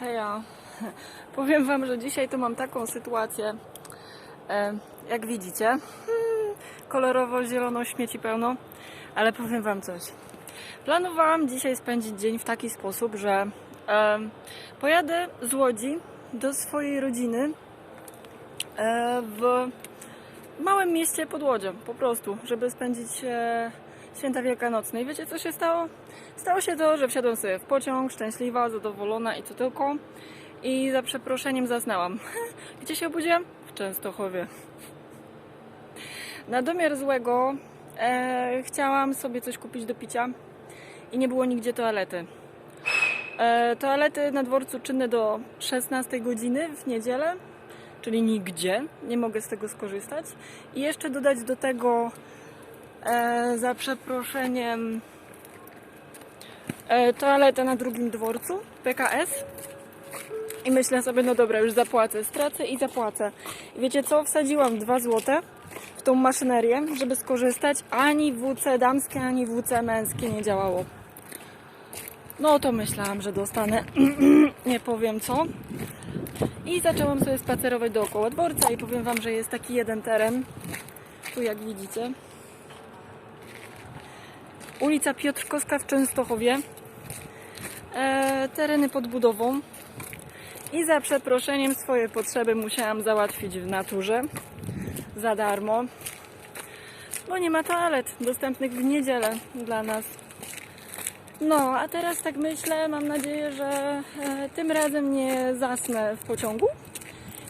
Heja. Powiem Wam, że dzisiaj to mam taką sytuację, e, jak widzicie. Hmm, kolorowo, zielono, śmieci pełno, ale powiem Wam coś. Planowałam dzisiaj spędzić dzień w taki sposób, że pojadę z Łodzi do swojej rodziny e, w małym mieście pod Łodzią, po prostu, żeby spędzić e, święta wielkanocne. I wiecie co się stało? Stało się to, że wsiadłam sobie w pociąg, szczęśliwa, zadowolona i co tylko. I za przeproszeniem zasnęłam. Gdzie się obudziłam? W Częstochowie. Na domiar złego e, chciałam sobie coś kupić do picia i nie było nigdzie toalety. E, toalety na dworcu czynne do 16 godziny w niedzielę, czyli nigdzie. Nie mogę z tego skorzystać. I jeszcze dodać do tego e, za przeproszeniem e, toaletę na drugim dworcu PKS. I myślę sobie, no dobra, już zapłacę. Stracę i zapłacę. I wiecie co? Wsadziłam 2 złote w tą maszynerię, żeby skorzystać. Ani WC damskie, ani WC męskie nie działało. No to myślałam, że dostanę nie powiem co. I zaczęłam sobie spacerować dookoła dworca i powiem Wam, że jest taki jeden teren. Tu jak widzicie. Ulica Piotrkowska w Częstochowie. E, tereny pod budową. I za przeproszeniem swoje potrzeby musiałam załatwić w naturze. Za darmo. Bo nie ma toalet dostępnych w niedzielę dla nas. No, a teraz tak myślę, mam nadzieję, że e, tym razem nie zasnę w pociągu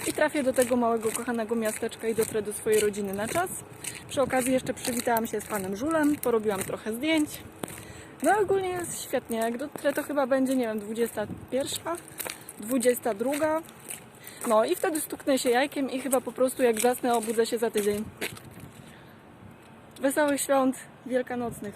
i trafię do tego małego, kochanego miasteczka i dotrę do swojej rodziny na czas. Przy okazji jeszcze przywitałam się z panem Żulem, porobiłam trochę zdjęć. No ogólnie jest świetnie. Jak dotrę to chyba będzie, nie wiem, 21, 22. No i wtedy stuknę się jajkiem i chyba po prostu jak zasnę obudzę się za tydzień. Wesołych świąt wielkanocnych.